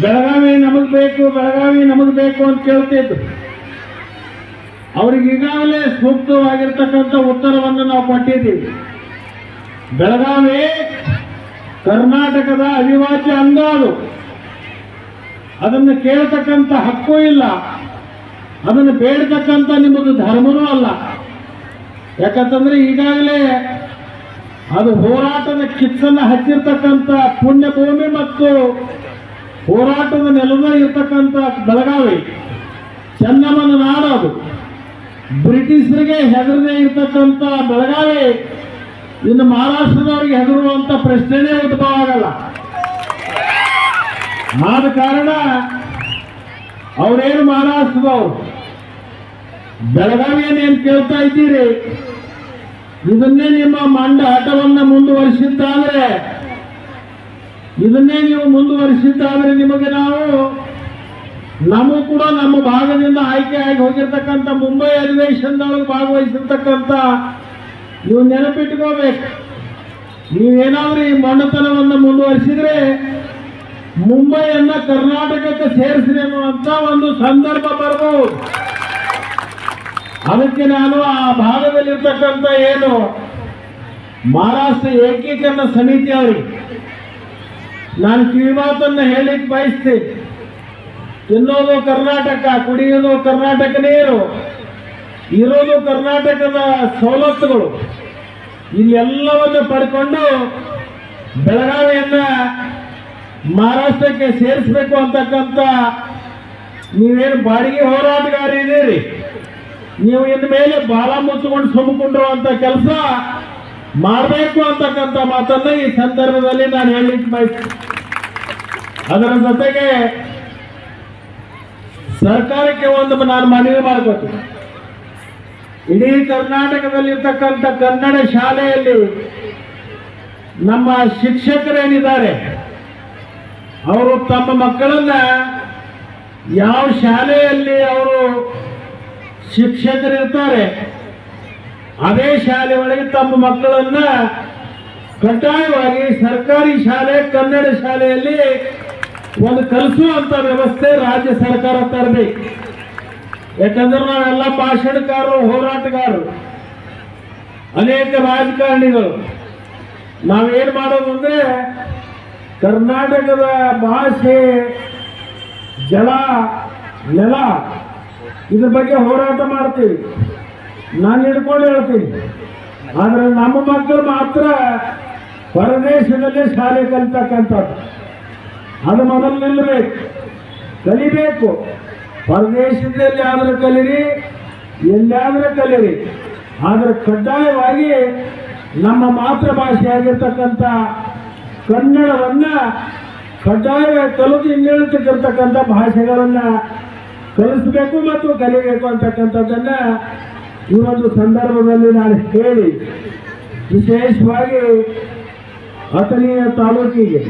ಬೆಳಗಾವಿ ನಮಗ್ ಬೇಕು, ಬೆಳಗಾವಿ ನಮಗ್ ಬೇಕು ಅಂತ ಕೇಳ್ತಿದ್ರು. ಅವ್ರಿಗೆ ಈಗಾಗಲೇ ಸೂಕ್ತವಾಗಿರ್ತಕ್ಕಂಥ ಉತ್ತರವನ್ನು ನಾವು ಕೊಟ್ಟಿದ್ದೀವಿ. ಬೆಳಗಾವಿ ಕರ್ನಾಟಕದ ಅವಿಭಾಜ್ಯ ಅಂಗ ಅದು. ಅದನ್ನು ಕೇಳ್ತಕ್ಕಂಥ ಹಕ್ಕು ಇಲ್ಲ. ಅದನ್ನು ಬೇಡ್ತಕ್ಕಂಥ ನಿಮ್ಮದು ಧರ್ಮನೂ ಅಲ್ಲ. ಯಾಕಂತಂದ್ರೆ ಈಗಾಗಲೇ ಅದು ಹೋರಾಟದ ಕಿಚ್ಚನ್ನು ಹಚ್ಚಿರ್ತಕ್ಕಂಥ ಪುಣ್ಯಭೂಮಿ ಮತ್ತು ಹೋರಾಟದ ನೆಲದಲ್ಲಿ ಇರ್ತಕ್ಕಂಥ ಬೆಳಗಾವಿ, ಚೆನ್ನಮ್ಮನ ನಾಡು ಅದು ಬ್ರಿಟಿಷರಿಗೆ ಹೆದರದೇ ಇರ್ತಕ್ಕಂಥ ಬೆಳಗಾವಿ, ಇನ್ನು ಮಹಾರಾಷ್ಟ್ರದವರಿಗೆ ಹೆದರುವಂತ ಪ್ರಶ್ನೆನೇ ಉದ್ಭವ ಆಗಲ್ಲ. ಆದ ಕಾರಣ ಅವರೇನು ಮಹಾರಾಷ್ಟ್ರದವರು? ಬೆಳಗಾವಿಯನ್ನೇನು ಕೇಳ್ತಾ ಇದ್ದೀರಿ? ಇದನ್ನೇ ನಿಮ್ಮ ಮಂಡ ಹಠವನ್ನ ಮುಂದುವರಿಸಿದ್ದಾದ್ರೆ ಇದನ್ನೇ ನೀವು ಮುಂದುವರಿಸಿದ್ದಾದ್ರೆ ನಿಮಗೆ ನಾವು ನಮಗೂ ಕೂಡ ನಮ್ಮ ಭಾಗದಿಂದ ಆಯ್ಕೆ ಆಗಿ ಹೋಗಿರ್ತಕ್ಕಂಥ ಮುಂಬೈ ಅಧಿವೇಶನದೊಳಗೆ ಭಾಗವಹಿಸಿರ್ತಕ್ಕಂಥ ನೀವು ನೆನಪಿಟ್ಕೋಬೇಕು. ನೀವೇನಾದ್ರೂ ಈ ಮಣ್ಣತನವನ್ನು ಮುಂದುವರಿಸಿದ್ರೆ ಮುಂಬೈಯನ್ನ ಕರ್ನಾಟಕಕ್ಕೆ ಸೇರಿಸ್ರಿ ಅನ್ನುವಂಥ ಒಂದು ಸಂದರ್ಭ ಬರಬಹುದು ಅದಕ್ಕೆ ನಾನು ಆ ಭಾಗದಲ್ಲಿರ್ತಕ್ಕಂಥ ಏನು ಮಹಾರಾಷ್ಟ್ರ ಏಕೀಕರಣ ಸಮಿತಿ ಅವರಿಗೆ ನಾನು ಕಿವಿಮಾತನ್ನು ಹೇಳಿಕ್ ಬಯಸ್ತೆ. ತಿನ್ನೋದು ಕರ್ನಾಟಕ, ಕುಡಿಯೋದು ಕರ್ನಾಟಕ ನೀರು, ಇರೋದು ಕರ್ನಾಟಕದ ಸವಲತ್ತುಗಳು. ಇಲ್ಲೆಲ್ಲವನ್ನು ಪಡ್ಕೊಂಡು ಬೆಳಗಾವಿಯನ್ನ ಮಹಾರಾಷ್ಟ್ರಕ್ಕೆ ಸೇರಿಸಬೇಕು ಅಂತಕ್ಕಂಥ ನೀವೇನು ಬಾಡಿಗೆ ಹೋರಾಟಗಾರ ಇದ್ದೀರಿ? ನೀವು ಇನ್ನು ಮೇಲೆ ಬಾಲ ಮುಚ್ಚಿಕೊಂಡು ಸುಮ್ಕೊಂಡಿರುವಂತ ಕೆಲಸ ಮಾಡಬೇಕು ಅಂತಕ್ಕಂಥ ಮಾತನ್ನ ಈ ಸಂದರ್ಭದಲ್ಲಿ ನಾನು ಹೇಳಲಿಕ್ಕೆ ಬಯಸ್ತೀನಿ. ಅದರ ಜೊತೆಗೆ ಸರ್ಕಾರಕ್ಕೆ ಒಂದು ನಾನು ಮನವಿ ಮಾಡ್ಕೋತೀನಿ. ಇಡೀ ಕರ್ನಾಟಕದಲ್ಲಿರ್ತಕ್ಕಂಥ ಕನ್ನಡ ಶಾಲೆಯಲ್ಲಿ ನಮ್ಮ ಶಿಕ್ಷಕರೇನಿದ್ದಾರೆ, ಅವರು ತಮ್ಮ ಮಕ್ಕಳನ್ನ ಯಾವ ಶಾಲೆಯಲ್ಲಿ ಅವರು ಶಿಕ್ಷಕರಿರ್ತಾರೆ ಅದೇ ಶಾಲೆ ಒಳಗೆ ತಮ್ಮ ಮಕ್ಕಳನ್ನ ಕಡ್ಡಾಯವಾಗಿ ಸರ್ಕಾರಿ ಶಾಲೆ, ಕನ್ನಡ ಶಾಲೆಯಲ್ಲಿ ಒಂದು ಕಲಿಸುವಂತ ವ್ಯವಸ್ಥೆ ರಾಜ್ಯ ಸರ್ಕಾರ ತರಬೇಕು. ಯಾಕಂದ್ರೆ ನಾವೆಲ್ಲ ಭಾಷಣಕಾರರು, ಹೋರಾಟಗಾರರು, ಅನೇಕ ರಾಜಕಾರಣಿಗಳು. ನಾವೇನ್ ಮಾಡೋದು ಅಂದ್ರೆ ಕರ್ನಾಟಕದ ಭಾಷೆ, ಜಲ, ನೆಲ, ಇದ್ರ ಬಗ್ಗೆ ಹೋರಾಟ ಮಾಡ್ತೀವಿ. ನಾನು ಹಿಡ್ಕೊಂಡು ಹೇಳ್ತೀನಿ. ಆದ್ರೆ ನಮ್ಮ ಮಕ್ಕಳು ಮಾತ್ರ ಹೊರದೇಶದಲ್ಲೇ ಶಾಲೆ ಕಲಿತಕ್ಕಂಥದ್ದು. ಅದು ಮೊದಲು ನಿಲ್ಲಬೇಕು ಕಲಿಬೇಕು. ಹೊರದೇಶದಲ್ಲಿ ಆದರೂ ಕಲೀರಿ, ಎಲ್ಲಾದ್ರೂ ಕಲೀರಿ. ಆದರೆ ಕಡ್ಡಾಯವಾಗಿ ನಮ್ಮ ಮಾತೃಭಾಷೆಯಾಗಿರ್ತಕ್ಕಂಥ ಕನ್ನಡವನ್ನು ಕಡ್ಡಾಯವಾಗಿ ಕಲಿತು ಇನ್ನಿರ್ತಕ್ಕಂಥ ಭಾಷೆಗಳನ್ನ ಕಲಿಸಬೇಕು ಮತ್ತು ಕಲಿಬೇಕು ಅಂತಕ್ಕಂಥದ್ದನ್ನ ಈ ಒಂದು ಸಂದರ್ಭದಲ್ಲಿ ನಾನು ಹೇಳಿ, ವಿಶೇಷವಾಗಿ ಅಥಣಿಯ ತಾಲೂಕಿಗೆ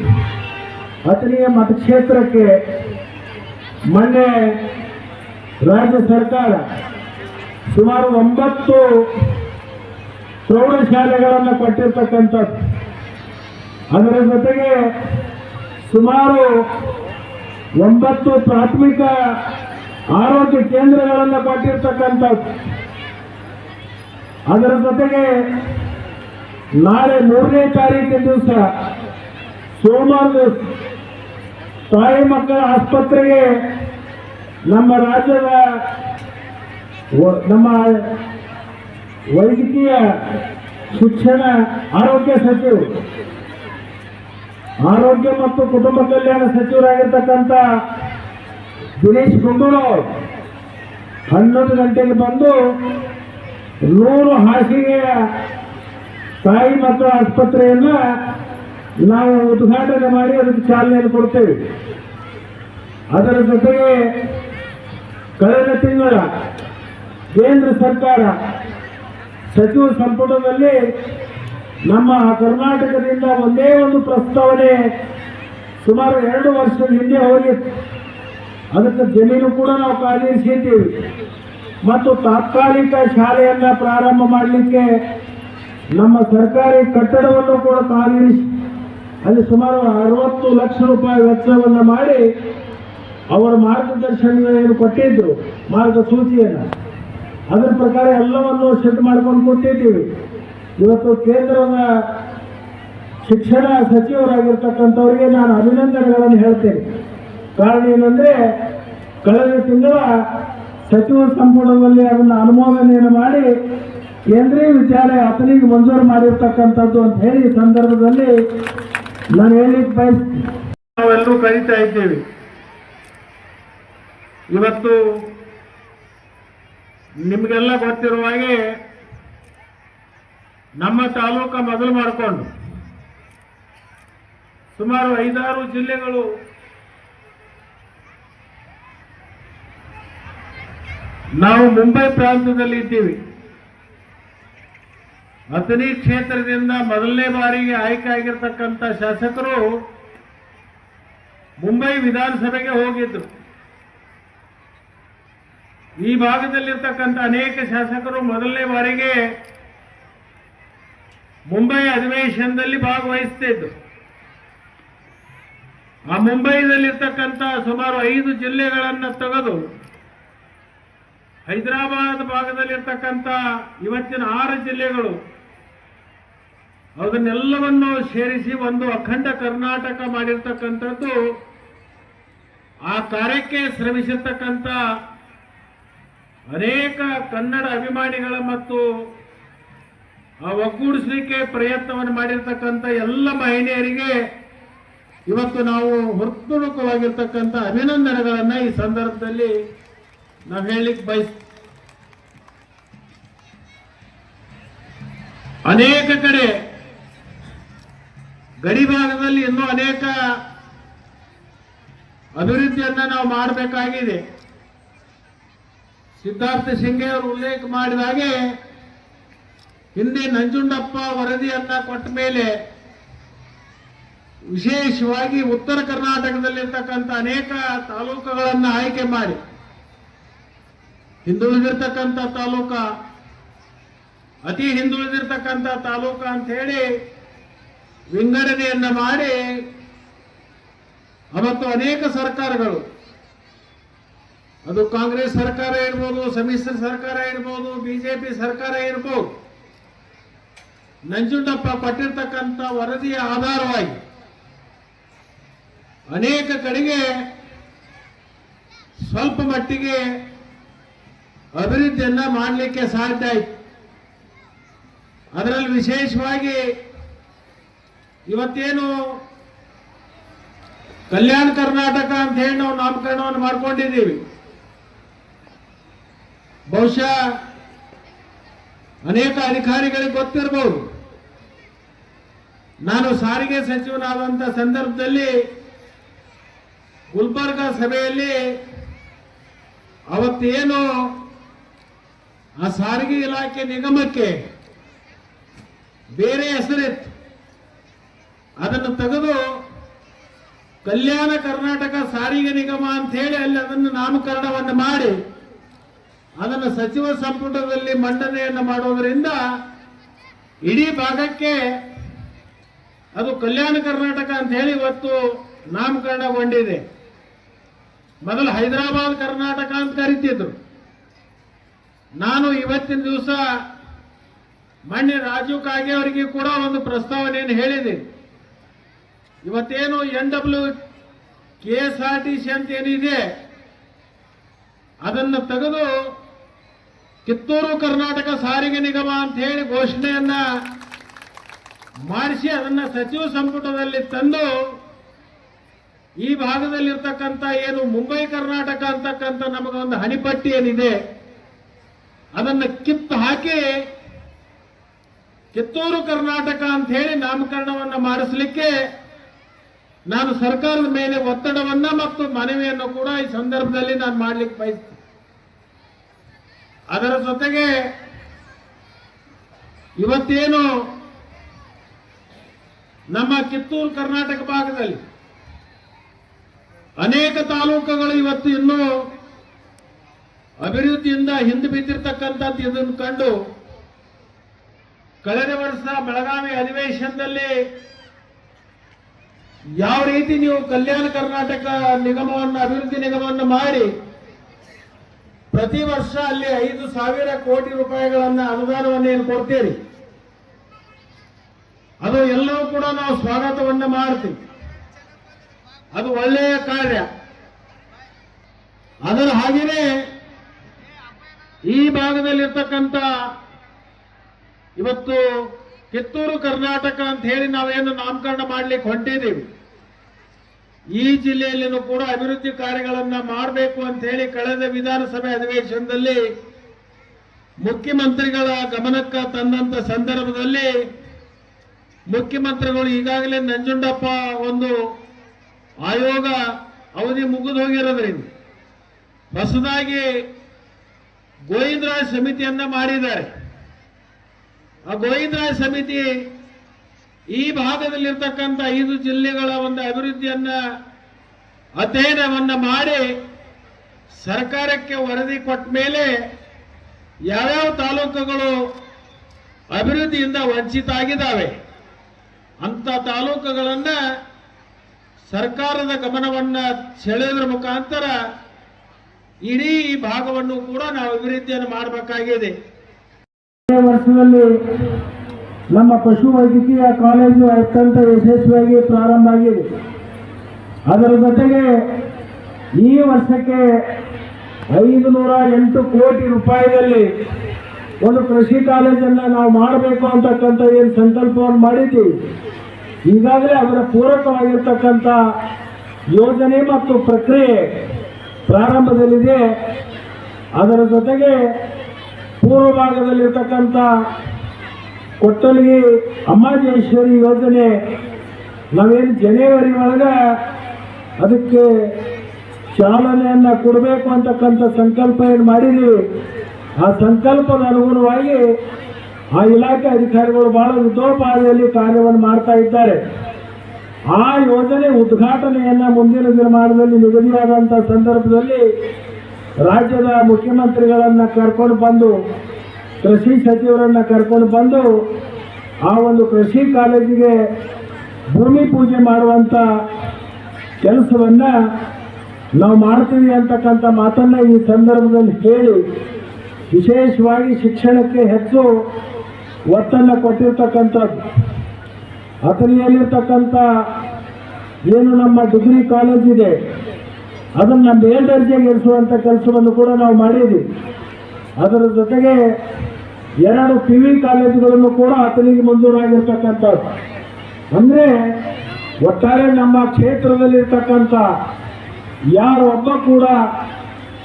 ಅತನೀಯ ಮತಕ್ಷೇತ್ರಕ್ಕೆ ಮೊನ್ನೆ ರಾಜ್ಯ ಸರ್ಕಾರ ಸುಮಾರು ಒಂಬತ್ತು ಪ್ರೌಢಶಾಲೆಗಳನ್ನು ಕೊಟ್ಟಿರ್ತಕ್ಕಂಥದ್ದು. ಅದರ ಜೊತೆಗೆ ಸುಮಾರು ಒಂಬತ್ತು ಪ್ರಾಥಮಿಕ ಆರೋಗ್ಯ ಕೇಂದ್ರಗಳನ್ನು ಕೊಟ್ಟಿರ್ತಕ್ಕಂಥದ್ದು. ಅದರ ಜೊತೆಗೆ ನಾಳೆ ಮೂರನೇ ತಾರೀಕಿನ ದಿವಸ ಸೋಮವಾರ ತಾಯಿ ಮಕ್ಕಳ ಆಸ್ಪತ್ರೆಗೆ ನಮ್ಮ ರಾಜ್ಯದ ನಮ್ಮ ವೈದ್ಯಕೀಯ ಶಿಕ್ಷಣ ಆರೋಗ್ಯ ಸಚಿವರು ಆರೋಗ್ಯ ಮತ್ತು ಕುಟುಂಬ ಕಲ್ಯಾಣ ಸಚಿವರಾಗಿರ್ತಕ್ಕಂಥ ದಿನೇಶ್ ಗುಂಡೂರಾವ್ ಹನ್ನೊಂದು ಗಂಟೆಗೆ ಬಂದು ನೂರು ಹಾಸಿಗೆಯ ತಾಯಿ ಮಕ್ಕಳ ಆಸ್ಪತ್ರೆಯನ್ನ ನಾವು ಉದ್ಘಾಟನೆ ಮಾಡಿ ಅದಕ್ಕೆ ಚಾಲನೆಯನ್ನು ಕೊಡ್ತೇವೆ. ಅದರ ಜೊತೆಗೆ ಕಳೆದ ತಿಂಗಳ ಕೇಂದ್ರ ಸರ್ಕಾರ ಸಚಿವ ಸಂಪುಟದಲ್ಲಿ ನಮ್ಮ ಕರ್ನಾಟಕದಿಂದ ಒಂದೇ ಒಂದು ಪ್ರಸ್ತಾವನೆ ಸುಮಾರು ಎರಡು ವರ್ಷದ ಹಿಂದೆ ಹೋಗಿತ್ತು ಅದಕ್ಕೆ ಜಮೀನು ಕೂಡ ನಾವು ಕಾದಿರಿಸಿದ್ದೀವಿ ಮತ್ತು ತಾತ್ಕಾಲಿಕ ಶಾಲೆಯನ್ನ ಪ್ರಾರಂಭ ಮಾಡಲಿಕ್ಕೆ ನಮ್ಮ ಸರ್ಕಾರಿ ಕಟ್ಟಡವನ್ನು ಕೂಡ ಕಾದಿರಿಸಿ ಅಲ್ಲಿ ಸುಮಾರು ಅರವತ್ತು ಲಕ್ಷ ರೂಪಾಯಿ ವೆಚ್ಚವನ್ನು ಮಾಡಿ ಅವರ ಮಾರ್ಗದರ್ಶನ ಏನು ಕೊಟ್ಟಿದ್ರು ಮಾರ್ಗಸೂಚಿಯನ್ನು. ಅದರ ಪ್ರಕಾರ ಎಲ್ಲವನ್ನು ಸೆಟ್ ಮಾಡ್ಕೊಂಡು ಕೊಟ್ಟಿದ್ದೀವಿ ಇವತ್ತು ಕೇಂದ್ರದ ಶಿಕ್ಷಣ ಸಚಿವರಾಗಿರ್ತಕ್ಕಂಥವರಿಗೆ ನಾನು ಅಭಿನಂದನೆಗಳನ್ನು ಹೇಳ್ತೇನೆ. ಕಾರಣ ಏನಂದರೆ, ಕಳೆದ ತಿಂಗಳ ಸಚಿವ ಸಂಪುಟದಲ್ಲಿ ಅದನ್ನು ಅನುಮೋದನೆಯನ್ನು ಮಾಡಿ ಕೇಂದ್ರೀಯ ವಿದ್ಯಾಲಯ ಆತನಿಗೆ ಮಂಜೂರು ಮಾಡಿರ್ತಕ್ಕಂಥದ್ದು ಅಂತ ಹೇಳಿ ಈ ಸಂದರ್ಭದಲ್ಲಿ ನಾನು ಹೇಳಿಕ್ ಬಯಸ್ತೀನಿ ನಾವೆಲ್ಲರೂ ಕರೀತಾ ಇದ್ದೇವೆ. ಇವತ್ತು ನಿಮಗೆಲ್ಲ ಗೊತ್ತಿರುವ ಹಾಗೆ ನಮ್ಮ ತಾಲೂಕ ಮೊದಲು ಮಾಡಿಕೊಂಡು ಸುಮಾರು ಐದಾರು ಜಿಲ್ಲೆಗಳು ನಾವು ಮುಂಬೈ ಪ್ರಾಂತ್ಯದಲ್ಲಿ ಇದ್ದೀವಿ. ಅಥಣಿ ಕ್ಷೇತ್ರದಿಂದ ಮೊದಲನೇ ಬಾರಿಗೆ ಆಯ್ಕೆ ಆಗಿರ್ತಕ್ಕಂಥ ಶಾಸಕರು ಮುಂಬೈ ವಿಧಾನಸಭೆಗೆ ಹೋಗಿದ್ರು. ಈ ಭಾಗದಲ್ಲಿರ್ತಕ್ಕಂಥ ಅನೇಕ ಶಾಸಕರು ಮೊದಲನೇ ಬಾರಿಗೆ ಮುಂಬೈ ಅಧಿವೇಶನದಲ್ಲಿ ಭಾಗವಹಿಸ್ತಿದ್ರು. ಆ ಮುಂಬೈನಲ್ಲಿರ್ತಕ್ಕಂಥ ಸುಮಾರು ಐದು ಜಿಲ್ಲೆಗಳನ್ನು ತೆಗೆದು ಹೈದರಾಬಾದ್ ಭಾಗದಲ್ಲಿರ್ತಕ್ಕಂಥ ಇವತ್ತಿನ ಆರು ಜಿಲ್ಲೆಗಳು ಅದನ್ನೆಲ್ಲವನ್ನು ಸೇರಿಸಿ ಒಂದು ಅಖಂಡ ಕರ್ನಾಟಕ ಮಾಡಿರ್ತಕ್ಕಂಥದ್ದು, ಆ ಕಾರ್ಯಕ್ಕೆ ಶ್ರಮಿಸಿರ್ತಕ್ಕಂಥ ಅನೇಕ ಕನ್ನಡ ಅಭಿಮಾನಿಗಳ ಮತ್ತು ಆ ಒಗ್ಗೂಡಿಸಲಿಕ್ಕೆ ಪ್ರಯತ್ನವನ್ನು ಮಾಡಿರ್ತಕ್ಕಂಥ ಎಲ್ಲ ಮಹಿಳೆಯರಿಗೆ ಇವತ್ತು ನಾವು ಹೃತ್ಪೂರ್ವಕವಾಗಿರ್ತಕ್ಕಂಥ ಅಭಿನಂದನೆಗಳನ್ನು ಈ ಸಂದರ್ಭದಲ್ಲಿ ನಾವು ಹೇಳಲಿಕ್ಕೆ ಬಯಸ್ ಅನೇಕ ಕಡೆ ಗಡಿ ಭಾಗದಲ್ಲಿ ಇನ್ನೂ ಅನೇಕ ಅಭಿವೃದ್ಧಿಯನ್ನ ನಾವು ಮಾಡಬೇಕಾಗಿದೆ. ಸಿದ್ಧಾರ್ಥ ಸಿಂಗೆ ಅವರು ಉಲ್ಲೇಖ ಮಾಡಿದ ಹಾಗೆ ಹಿಂದೆ ನಂಜುಂಡಪ್ಪ ವರದಿಯನ್ನ ಕೊಟ್ಟ ಮೇಲೆ ವಿಶೇಷವಾಗಿ ಉತ್ತರ ಕರ್ನಾಟಕದಲ್ಲಿರ್ತಕ್ಕಂಥ ಅನೇಕ ತಾಲೂಕುಗಳನ್ನು ಆಯ್ಕೆ ಮಾಡಿ ಹಿಂದುಳಿದಿರ್ತಕ್ಕಂಥ ತಾಲೂಕ, ಅತಿ ಹಿಂದುಳಿದಿರ್ತಕ್ಕಂಥ ತಾಲೂಕ ಅಂತ ಹೇಳಿ ವಿಂಗಡಣೆಯನ್ನು ಮಾಡಿ ಅವತ್ತು ಅನೇಕ ಸರ್ಕಾರಗಳು, ಅದು ಕಾಂಗ್ರೆಸ್ ಸರ್ಕಾರ ಇರ್ಬೋದು, ಸಮ್ಮಿಶ್ರ ಸರ್ಕಾರ ಇರ್ಬೋದು, ಬಿಜೆಪಿ ಸರ್ಕಾರ ಇರ್ಬೋದು, ನಂಜುಂಡಪ್ಪ ಪಟ್ಟಿರ್ತಕ್ಕಂಥ ವರದಿಯ ಆಧಾರವಾಗಿ ಅನೇಕ ಕಡೆಗೆ ಸ್ವಲ್ಪ ಮಟ್ಟಿಗೆ ಅಭಿವೃದ್ಧಿಯನ್ನ ಮಾಡಲಿಕ್ಕೆ ಸಾಧ್ಯ ಆಯ್ತು. ಅದರಲ್ಲಿ ವಿಶೇಷವಾಗಿ ಇವತ್ತೇನು ಕಲ್ಯಾಣ ಕರ್ನಾಟಕ ಅಂತ ಹೇಳಿ ನಾವು ನಾಮಕರಣವನ್ನು ಮಾಡ್ಕೊಂಡಿದ್ದೀವಿ. ಬಹುಶಃ ಅನೇಕ ಅಧಿಕಾರಿಗಳಿಗೆ ಗೊತ್ತಿರಬಹುದು ನಾನು ಸಾರಿಗೆ ಸಚಿವನಾದಂಥ ಸಂದರ್ಭದಲ್ಲಿ ಗುಲ್ಬರ್ಗ ಸಭೆಯಲ್ಲಿ ಅವತ್ತೇನು ಆ ಸಾರಿಗೆ ಇಲಾಖೆ ನಿಗಮಕ್ಕೆ ಬೇರೆ ಹೆಸರಿತ್ತು. ಅದನ್ನು ತೆಗೆದು ಕಲ್ಯಾಣ ಕರ್ನಾಟಕ ಸಾರಿಗೆ ನಿಗಮ ಅಂತ ಹೇಳಿ ಅಲ್ಲಿ ಅದನ್ನು ನಾಮಕರಣವನ್ನು ಮಾಡಿ, ಅದನ್ನು ಸಚಿವ ಸಂಪುಟದಲ್ಲಿ ಮಂಡನೆಯನ್ನು ಮಾಡೋದರಿಂದ ಇಡೀ ಭಾಗಕ್ಕೆ ಅದು ಕಲ್ಯಾಣ ಕರ್ನಾಟಕ ಅಂತ ಹೇಳಿ ಇವತ್ತು ನಾಮಕರಣಗೊಂಡಿದೆ. ಮೊದಲು ಹೈದರಾಬಾದ್ ಕರ್ನಾಟಕ ಅಂತ ಕರಿತಿದ್ರು. ನಾನು ಇವತ್ತಿನ ದಿವಸ ಮಾನ್ಯ ರಾಜೀವ್ ಕಾಗೆ ಅವರಿಗೆ ಕೂಡ ಒಂದು ಪ್ರಸ್ತಾವನೆಯನ್ನು ಹೇಳಿದೆ. ಇವತ್ತೇನು N W K S R T C ಅಂತ ಏನಿದೆ, ಅದನ್ನು ತೆಗೆದು ಕಿತ್ತೂರು ಕರ್ನಾಟಕ ಸಾರಿಗೆ ನಿಗಮ ಅಂತ ಹೇಳಿ ಘೋಷಣೆಯನ್ನ ಮಾಡಿಸಿ ಅದನ್ನ ಸಚಿವ ಸಂಪುಟದಲ್ಲಿ ತಂದು ಈ ಭಾಗದಲ್ಲಿರ್ತಕ್ಕಂಥ ಏನು ಮುಂಬೈ ಕರ್ನಾಟಕ ಅಂತಕ್ಕಂಥ ನಮಗೊಂದು ಹಣಿಪಟ್ಟಿ ಏನಿದೆ ಅದನ್ನು ಕಿತ್ತು ಹಾಕಿ ಕಿತ್ತೂರು ಕರ್ನಾಟಕ ಅಂತ ಹೇಳಿ ನಾಮಕರಣವನ್ನು ಮಾಡಿಸಲಿಕ್ಕೆ ನಾನು ಸರ್ಕಾರದ ಮೇಲೆ ಒತ್ತಡವನ್ನ ಮತ್ತು ಮನವಿಯನ್ನು ಕೂಡ ಈ ಸಂದರ್ಭದಲ್ಲಿ ನಾನು ಮಾಡಲಿಕ್ಕೆ ಬಯಸ್ತೀನಿ. ಅದರ ಜೊತೆಗೆ ಇವತ್ತೇನು ನಮ್ಮ ಕಿತ್ತೂರು ಕರ್ನಾಟಕ ಭಾಗದಲ್ಲಿ ಅನೇಕ ತಾಲೂಕುಗಳು ಇವತ್ತು ಇನ್ನೂ ಅಭಿವೃದ್ಧಿಯಿಂದ ಹಿಂದೆ ಬಿದ್ದಿರ್ತಕ್ಕಂಥದ್ದು ಇದನ್ನು ಕಂಡು ಕಳೆದ ವರ್ಷ ಬೆಳಗಾವಿ ಅಧಿವೇಶನದಲ್ಲಿ ಯಾವ ರೀತಿ ನೀವು ಕಲ್ಯಾಣ ಕರ್ನಾಟಕ ನಿಗಮವನ್ನು, ಅಭಿವೃದ್ಧಿ ನಿಗಮವನ್ನು ಮಾಡಿ ಪ್ರತಿ ವರ್ಷ ಅಲ್ಲಿ ಐದು ಸಾವಿರ ಕೋಟಿ ರೂಪಾಯಿಗಳನ್ನ ಅನುದಾನವನ್ನು ಏನು ಕೊಡ್ತೀರಿ? ಅದು ಎಲ್ಲವೂ ಕೂಡ ನಾವು ಸ್ವಾಗತವನ್ನು ಮಾಡ್ತೀವಿ. ಅದು ಒಳ್ಳೆಯ ಕಾರ್ಯ. ಅದರ ಹಾಗೆಯೇ ಈ ಭಾಗದಲ್ಲಿರ್ತಕ್ಕಂಥ ಇವತ್ತು ಕಿತ್ತೂರು ಕರ್ನಾಟಕ ಅಂತ ಹೇಳಿ ನಾವೇನು ನಾಮಕರಣ ಮಾಡ್ಲಿಕ್ಕೆ ಹೊಂಟಿದ್ದೀವಿ. ಈ ಜಿಲ್ಲೆಯಲ್ಲಿನೂ ಕೂಡ ಅಭಿವೃದ್ಧಿ ಕಾರ್ಯಗಳನ್ನು ಮಾಡಬೇಕು ಅಂತ ಹೇಳಿ ಕಳೆದ ವಿಧಾನಸಭೆ ಅಧಿವೇಶನದಲ್ಲಿ ಮುಖ್ಯಮಂತ್ರಿಗಳ ಗಮನಕ್ಕೆ ತಂದಂತ ಸಂದರ್ಭದಲ್ಲಿ ಮುಖ್ಯಮಂತ್ರಿಗಳು ಈಗಾಗಲೇ ನಂಜುಂಡಪ್ಪ ಒಂದು ಆಯೋಗ ಅವಧಿ ಮುಗಿದು ಹೋಗಿರೋದ್ರಿಂದ ಹೊಸದಾಗಿ ಗೋವಿಂದರಾಜ್ ಸಮಿತಿಯನ್ನ ಮಾಡಿದ್ದಾರೆ. ಆ ಗೋವಿಂದರಾಜ್ ಸಮಿತಿ ಈ ಭಾಗದಲ್ಲಿರ್ತಕ್ಕಂಥ ಐದು ಜಿಲ್ಲೆಗಳ ಒಂದು ಅಭಿವೃದ್ಧಿಯನ್ನ ಅಧ್ಯಯನವನ್ನ ಮಾಡಿ ಸರ್ಕಾರಕ್ಕೆ ವರದಿ ಕೊಟ್ಟ ಮೇಲೆ ಯಾವ್ಯಾವ ತಾಲೂಕುಗಳು ಅಭಿವೃದ್ಧಿಯಿಂದ ವಂಚಿತ ಆಗಿದ್ದಾವೆ ಅಂತ ತಾಲೂಕುಗಳನ್ನ ಸರ್ಕಾರದ ಗಮನವನ್ನ ಸೆಳೆಯೋದ್ರ ಮುಖಾಂತರ ಇಡೀ ಭಾಗವನ್ನು ಕೂಡ ನಾವು ಅಭಿವೃದ್ಧಿಯನ್ನು ಮಾಡಬೇಕಾಗಿದೆ. ವರ್ಷದಲ್ಲಿ ನಮ್ಮ ಪಶು ವೈದ್ಯಕೀಯ ಕಾಲೇಜು ಅತ್ಯಂತ ಯಶಸ್ವಿಯಾಗಿ ಪ್ರಾರಂಭ ಆಗಿದೆ. ಅದರ ಜೊತೆಗೆ ಈ ವರ್ಷಕ್ಕೆ ಐದು ನೂರ ಎಂಟು ಕೋಟಿ ರೂಪಾಯಿಯಲ್ಲಿ ಒಂದು ಕೃಷಿ ಕಾಲೇಜನ್ನು ನಾವು ಮಾಡಬೇಕು ಅಂತಕ್ಕಂಥ ಏನು ಸಂಕಲ್ಪವನ್ನು ಮಾಡಿದ್ದೀವಿ. ಈಗಾಗಲೇ ಅದರ ಪೂರಕವಾಗಿರ್ತಕ್ಕಂಥ ಯೋಜನೆ ಮತ್ತು ಪ್ರಕ್ರಿಯೆ ಪ್ರಾರಂಭದಲ್ಲಿದೆ. ಅದರ ಜೊತೆಗೆ ಪೂರ್ವ ಭಾಗದಲ್ಲಿರ್ತಕ್ಕಂಥ ಕೊಟ್ಟಲಿಗೆ ಅಮ್ಮಾಜೇಶ್ವರಿ ಯೋಜನೆ, ನಾವೇನು ಜನವರಿ ಒಳಗೆ ಅದಕ್ಕೆ ಚಾಲನೆಯನ್ನು ಕೊಡಬೇಕು ಅಂತಕ್ಕಂಥ ಸಂಕಲ್ಪ ಏನು ಮಾಡಿದ್ದೀವಿ ಆ ಸಂಕಲ್ಪದ ಅನುಗುಣವಾಗಿ ಆ ಇಲಾಖೆ ಅಧಿಕಾರಿಗಳು ಬಹಳ ಯುದ್ಧೋಪಾದಿಯಲ್ಲಿ ಕಾರ್ಯವನ್ನು ಮಾಡ್ತಾ ಇದ್ದಾರೆ. ಆ ಯೋಜನೆ ಉದ್ಘಾಟನೆಯನ್ನ ಮುಂದಿನ ದಿನಮಾನದಲ್ಲಿ ನಿಗದಿಯಾದಂಥ ಸಂದರ್ಭದಲ್ಲಿ ರಾಜ್ಯದ ಮುಖ್ಯಮಂತ್ರಿಗಳನ್ನ ಕರ್ಕೊಂಡು ಬಂದು, ಕೃಷಿ ಸಚಿವರನ್ನ ಕರ್ಕೊಂಡು ಬಂದು, ಆ ಒಂದು ಕೃಷಿ ಕಾಲೇಜಿಗೆ ಭೂಮಿ ಪೂಜೆ ಮಾಡುವಂತ ಕೆಲಸವನ್ನ ನಾವು ಮಾಡ್ತೀವಿ ಅಂತಕ್ಕಂಥ ಮಾತನ್ನ ಈ ಸಂದರ್ಭದಲ್ಲಿ ಹೇಳಿ, ವಿಶೇಷವಾಗಿ ಶಿಕ್ಷಣಕ್ಕೆ ಹೆಚ್ಚು ಒತ್ತನ್ನು ಕೊಟ್ಟಿರ್ತಕ್ಕಂಥದ್ದು. ಅಥಣಿಯಲ್ಲಿರ್ತಕ್ಕಂಥ ಏನು ನಮ್ಮ ಡಿಗ್ರಿ ಕಾಲೇಜ್ ಇದೆ, ಅದನ್ನು ಮೇಲ್ದರ್ಜೆಗೆ ಇರಿಸುವಂಥ ಕೆಲಸವನ್ನು ಕೂಡ ನಾವು ಮಾಡಿದ್ವಿ. ಅದರ ಜೊತೆಗೆ ಎರಡು ಪಿ ವಿ ಕಾಲೇಜುಗಳನ್ನು ಕೂಡ ಆತನಿಗೆ ಮಂಜೂರಾಗಿರ್ತಕ್ಕಂಥದ್ದು. ಅಂದರೆ ಒಟ್ಟಾರೆ ನಮ್ಮ ಕ್ಷೇತ್ರದಲ್ಲಿರ್ತಕ್ಕಂಥ ಯಾರೊಬ್ಬ ಕೂಡ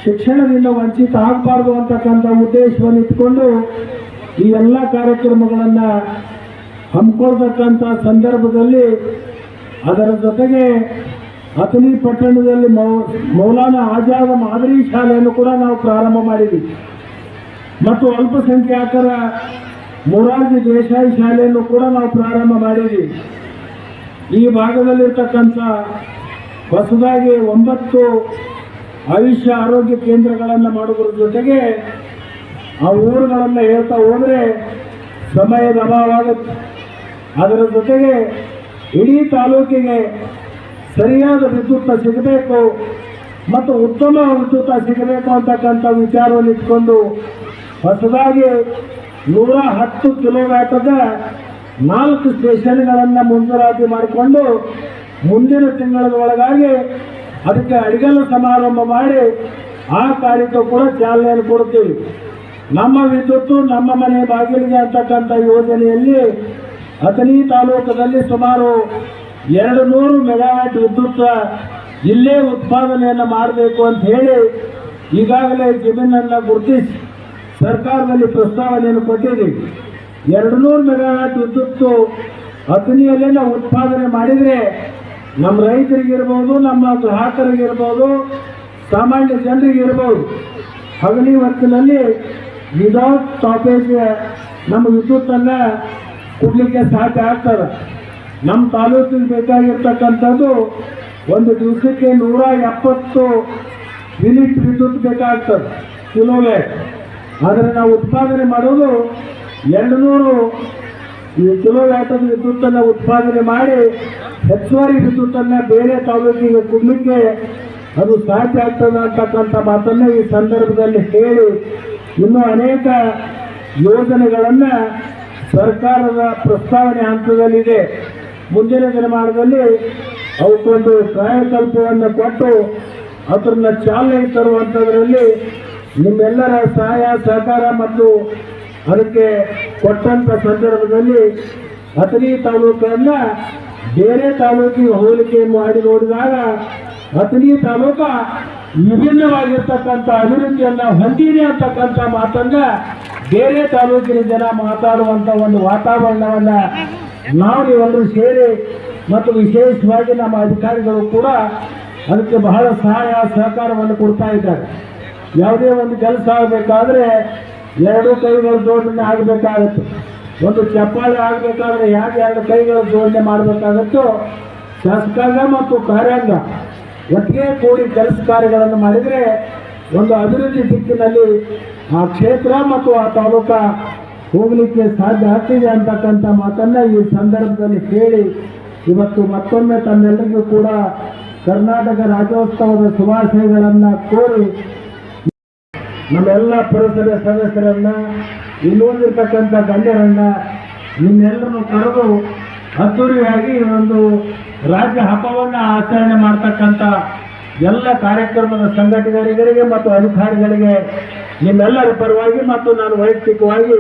ಶಿಕ್ಷಣದಿಂದ ವಂಚಿತ ಆಗಬಾರ್ದು ಅಂತಕ್ಕಂಥ ಉದ್ದೇಶವನ್ನು ಇಟ್ಕೊಂಡು ಈ ಎಲ್ಲ ಕಾರ್ಯಕ್ರಮಗಳನ್ನು ಹಮ್ಮಿಕೊಳ್ತಕ್ಕಂಥ ಸಂದರ್ಭದಲ್ಲಿ ಅದರ ಜೊತೆಗೆ ಅಥಣಿ ಪಟ್ಟಣದಲ್ಲಿ ಮೌ, ಮೌಲಾನಾ ಆಜಾದ ಮಾದರಿ ಶಾಲೆಯನ್ನು ಕೂಡ ನಾವು ಪ್ರಾರಂಭ ಮಾಡಿದ್ವಿ. ಮತ್ತು ಅಲ್ಪಸಂಖ್ಯಾತರ ಮೊರಾರ್ಜಿ ದೇಸಾಯಿ ಶಾಲೆಯನ್ನು ಕೂಡ ನಾವು ಪ್ರಾರಂಭ ಮಾಡಿದ್ವಿ. ಈ ಭಾಗದಲ್ಲಿರ್ತಕ್ಕಂಥ ಹೊಸದಾಗಿ ಒಂಬತ್ತು ಆಯುಷ್ಯ ಆರೋಗ್ಯ ಕೇಂದ್ರಗಳನ್ನು ಮಾಡುವುದರ ಜೊತೆಗೆ ಆ ಊರುಗಳನ್ನು ಹೇಳ್ತಾ ಹೋದರೆ ಸಮಯದ ಅಭಾವ ಆಗುತ್ತೆ. ಅದರ ಜೊತೆಗೆ ಇಡೀ ತಾಲೂಕಿಗೆ ಸರಿಯಾದ ವಿದ್ಯುತ್ ಸಿಗಬೇಕು ಮತ್ತು ಉತ್ತಮ ವಿದ್ಯುತ್ ಸಿಗಬೇಕು ಅಂತಕ್ಕಂಥ ವಿಚಾರವನ್ನು ಇಟ್ಕೊಂಡು ಹೊಸದಾಗಿ ನೂರ ಹತ್ತು ಕಿಲೋವ್ಯಾಟದ ನಾಲ್ಕು ಸ್ಟೇಷನ್ಗಳನ್ನು ಮಂಜೂರಾತಿ ಮಾಡಿಕೊಂಡು ಮುಂದಿನ ತಿಂಗಳ ಒಳಗಾಗಿ ಅದಕ್ಕೆ ಅಡಿಗಲ್ಲು ಸಮಾರಂಭ ಮಾಡಿ ಆ ಕಾರ್ಯಕ್ಕೂ ಕೂಡ ಚಾಲನೆಯನ್ನು ಕೊಡ್ತೀವಿ ನಮ್ಮ ವಿದ್ಯುತ್ತು ನಮ್ಮ ಮನೆ ಬಾಗಿಲಿಗೆ ಅಂತಕ್ಕಂಥ ಯೋಜನೆಯಲ್ಲಿ ಅಥಣಿ ತಾಲೂಕದಲ್ಲಿ ಸುಮಾರು ಎರಡು ನೂರು ಮೆಗಾವ್ಯಾಟ್ ವಿದ್ಯುತ್ ಇಲ್ಲೇ ಉತ್ಪಾದನೆಯನ್ನು ಮಾಡಬೇಕು ಅಂತ ಹೇಳಿ ಈಗಾಗಲೇ ಜಮೀನನ್ನು ಗುರುತಿಸಿ ಸರ್ಕಾರದಲ್ಲಿ ಪ್ರಸ್ತಾವನೆಯನ್ನು ಕೊಟ್ಟಿದ್ದೀವಿ. ಎರಡು ನೂರು ಮೆಗಾವ್ಯಾಟ್ ವಿದ್ಯುತ್ತು ಅಥಣಿಯಲ್ಲೇ ಉತ್ಪಾದನೆ ಮಾಡಿದರೆ ನಮ್ಮ ರೈತರಿಗಿರ್ಬೋದು, ನಮ್ಮ ಗ್ರಾಹಕರಿಗಿರ್ಬೋದು, ಸಾಮಾನ್ಯ ಜನರಿಗಿರ್ಬೋದು, ಹಗಲಿ ಹೊತ್ತಿನಲ್ಲಿ ವಿದೌಟ್ ಸ್ಟಾಪೇಜ್ ನಮ್ಮ ವಿದ್ಯುತ್ತನ್ನು ಕೊಡಲಿಕ್ಕೆ ಸಾಧ್ಯ ಆಗ್ತದೆ. ನಮ್ಮ ತಾಲೂಕಿಗೆ ಬೇಕಾಗಿರ್ತಕ್ಕಂಥದ್ದು ಒಂದು ದಿವಸಕ್ಕೆ ನೂರ ಎಪ್ಪತ್ತು ಯೂನಿಟ್ ವಿದ್ಯುತ್ ಬೇಕಾಗ್ತದೆ ಕಿಲೋವ್ಯಾಟ್ ಆದರೆ ನಾವು ಉತ್ಪಾದನೆ ಮಾಡೋದು ಎರಡು ನೂರು ಕಿಲೋವ್ಯಾಟದ ವಿದ್ಯುತ್ತನ್ನು ಉತ್ಪಾದನೆ ಮಾಡಿ ಹೆಚ್ಚುವರಿ ವಿದ್ಯುತ್ತನ್ನು ಬೇರೆ ತಾಲೂಕಿಗೆ ಕೊಡ್ಲಿಕ್ಕೆ ಅದು ಸಾಧ್ಯ ಆಗ್ತದೆ ಅಂತಕ್ಕಂಥ ಮಾತನ್ನು ಈ ಸಂದರ್ಭದಲ್ಲಿ ಹೇಳಿ ಇನ್ನೂ ಅನೇಕ ಯೋಜನೆಗಳನ್ನ ಸರ್ಕಾರದ ಪ್ರಸ್ತಾವನೆ ಹಂತದಲ್ಲಿದೆ. ಮುಂದಿನ ದಿನಮಾನದಲ್ಲಿ ಅವಕ್ಕೊಂದು ಕಾಯಕಲ್ಪವನ್ನು ಕೊಟ್ಟು ಅದನ್ನ ಚಾಲನೆಗೆ ತರುವಂಥದ್ರಲ್ಲಿ ನಿಮ್ಮೆಲ್ಲರ ಸಹಾಯ, ಸಹಕಾರ ಮತ್ತು ಅದಕ್ಕೆ ಕೊಟ್ಟಂಥ ಸಂದರ್ಭದಲ್ಲಿ ಅಥಣಿ ತಾಲೂಕನ್ನು ಬೇರೆ ತಾಲೂಕಿಗೆ ಹೋಲಿಕೆ ಮಾಡಿ ನೋಡಿದಾಗ ಅಥಣಿ ತಾಲೂಕ ವಿಭಿನ್ನವಾಗಿರ್ತಕ್ಕಂಥ ಅಭಿವೃದ್ಧಿಯನ್ನು ಹೊಂದಿದೆ ಅಂತಕ್ಕಂಥ ಮಾತನ್ನ ಬೇರೆ ತಾಲೂಕಿನ ಜನ ಮಾತಾಡುವಂತ ಒಂದು ವಾತಾವರಣವನ್ನ ನಾವು ನೀವೆಲ್ಲರೂ ಸೇರಿ ಮತ್ತು ವಿಶೇಷವಾಗಿ ನಮ್ಮ ಅಧಿಕಾರಿಗಳು ಕೂಡ ಅದಕ್ಕೆ ಬಹಳ ಸಹಾಯ, ಸಹಕಾರವನ್ನು ಕೊಡ್ತಾ ಇದ್ದಾರೆ. ಯಾವುದೇ ಒಂದು ಕೆಲಸ ಆಗಬೇಕಾದ್ರೆ ಎರಡು ಕೈಗಳ ಜೋಡಣೆ ಆಗಬೇಕಾಗತ್ತೆ. ಒಂದು ಚಪ್ಪಾಳೆ ಆಗಬೇಕಾದ್ರೆ ಯಾಕೆ ಎರಡು ಕೈಗಳ ಜೋಡಣೆ ಮಾಡಬೇಕಾಗತ್ತೋ ಶಾಸಕಾಂಗ ಮತ್ತು ಕಾರ್ಯಾಂಗ ಒಟ್ಟಿಗೆ ಕೂಡಿ ಕೆಲಸ ಕಾರ್ಯಗಳನ್ನು ಮಾಡಿದರೆ ಒಂದು ಅಭಿವೃದ್ಧಿ ದಿಕ್ಕಿನಲ್ಲಿ ಆ ಕ್ಷೇತ್ರ ಮತ್ತು ಆ ತಾಲೂಕ ಹೋಗಲಿಕ್ಕೆ ಸಾಧ್ಯ ಆಗ್ತಿದೆ ಅಂತಕ್ಕಂಥ ಮಾತನ್ನ ಈ ಸಂದರ್ಭದಲ್ಲಿ ಹೇಳಿ ಇವತ್ತು ಮತ್ತೊಮ್ಮೆ ತಮ್ಮೆಲ್ಲರಿಗೂ ಕೂಡ ಕರ್ನಾಟಕ ರಾಜ್ಯೋತ್ಸವದ ಶುಭಾಶಯಗಳನ್ನು ಕೋರಿ ನಮ್ಮೆಲ್ಲ ಪುರಸಭೆ ಸದಸ್ಯರನ್ನ, ಇಲ್ಲೊಂದಿರ್ತಕ್ಕಂಥ ಗಣ್ಯರನ್ನ ನಿಮ್ಮೆಲ್ಲರನ್ನು ಕರೆದು ಅದ್ದೂರಿಯಾಗಿ ಒಂದು ರಾಜ್ಯ ಹಬ್ಬವನ್ನು ಆಚರಣೆ ಮಾಡ್ತಕ್ಕಂಥ ಎಲ್ಲ ಕಾರ್ಯಕ್ರಮದ ಸಂಘಟನೆಗಳಿಗೆ ಮತ್ತು ಅಧಿಕಾರಿಗಳಿಗೆ ನಿಮ್ಮೆಲ್ಲರ ಪರವಾಗಿ ಮತ್ತು ನಾನು ವೈಯಕ್ತಿಕವಾಗಿ